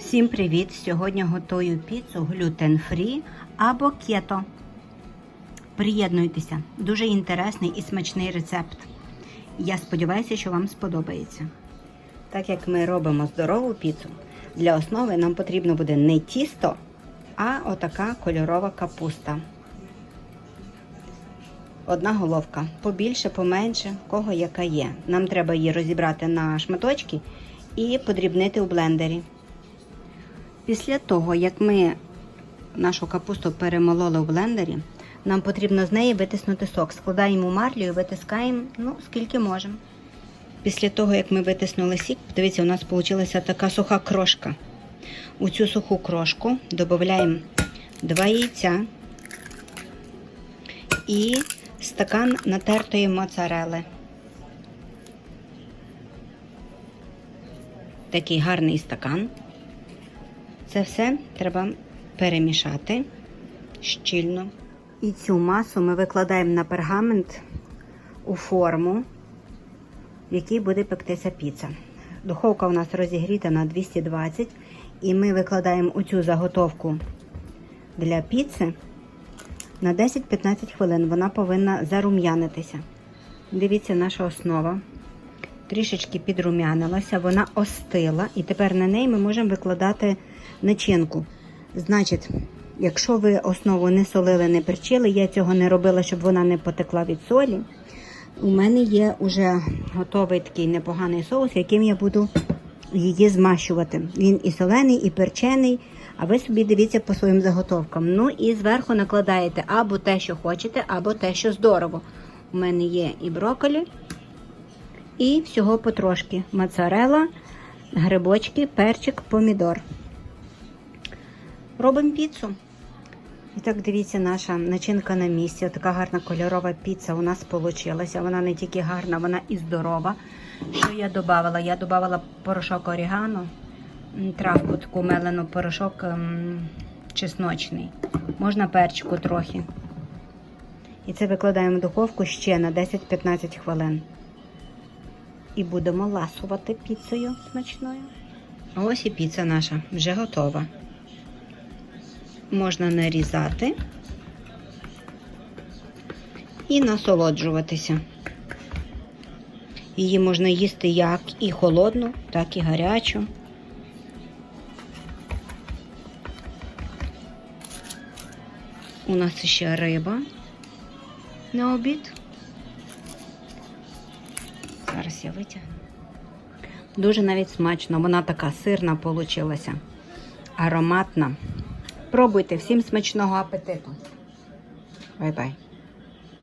Всім привіт! Сьогодні готую піцу глютен-фрі або кето. Приєднуйтеся, дуже інтересний і смачний рецепт. Я сподіваюся, що вам сподобається. Так як ми робимо здорову піцу, для основи нам потрібно буде не тісто, а отака кольорова капуста. Одна головка, побільше, поменше, кого яка є. Нам треба її розібрати на шматочки і подрібнити у блендері. Після того, як ми нашу капусту перемололи у блендері, нам потрібно з неї витиснути сок. Складаємо марлю і витискаємо, ну, скільки можемо. Після того, як ми витиснули сік, дивіться, у нас вийшла така суха крошка. У цю суху крошку додаємо два яйця і стакан натертої моцарели. Такий гарний стакан. Це все треба перемішати щільно. І цю масу ми викладаємо на пергамент у форму, в якій буде пектися піца. Духовка у нас розігріта на 220, і ми викладаємо у цю заготовку для піци на 10-15 хвилин. Вона повинна зарум'янитися. Дивіться, наша основа трішечки підрум'янилася, вона остила, і тепер на неї ми можемо викладати начинку. Значить, якщо ви основу не солили, не перчили, я цього не робила, щоб вона не потекла від солі. У мене є вже готовий такий непоганий соус, яким я буду її змащувати. Він і солений, і перчений. А ви собі дивіться по своїм заготовкам. Ну і зверху накладаєте або те, що хочете, або те, що здорово. У мене є і брокколі, і всього потрошки. Моцарела, грибочки, перчик, помідор. Робимо піцу. І так, дивіться, наша начинка на місці. Така гарна кольорова піца у нас вийшла. Вона не тільки гарна, вона і здорова. Що я додавала? Я додавала порошок орігано, травку таку мелену, порошок ем, чесночний. Можна перчику трохи. І це викладаємо в духовку ще на 10-15 хвилин. І будемо ласувати піцею смачною. Ось і піца наша вже готова. Можна нарізати і насолоджуватися. Її можна їсти як і холодну, так і гарячу. У нас ще риба на обід. Зараз я витягну. Дуже навіть смачно. Вона така сирна получилася, ароматна. Пробуйте, всім смачного апетиту. Бай-бай.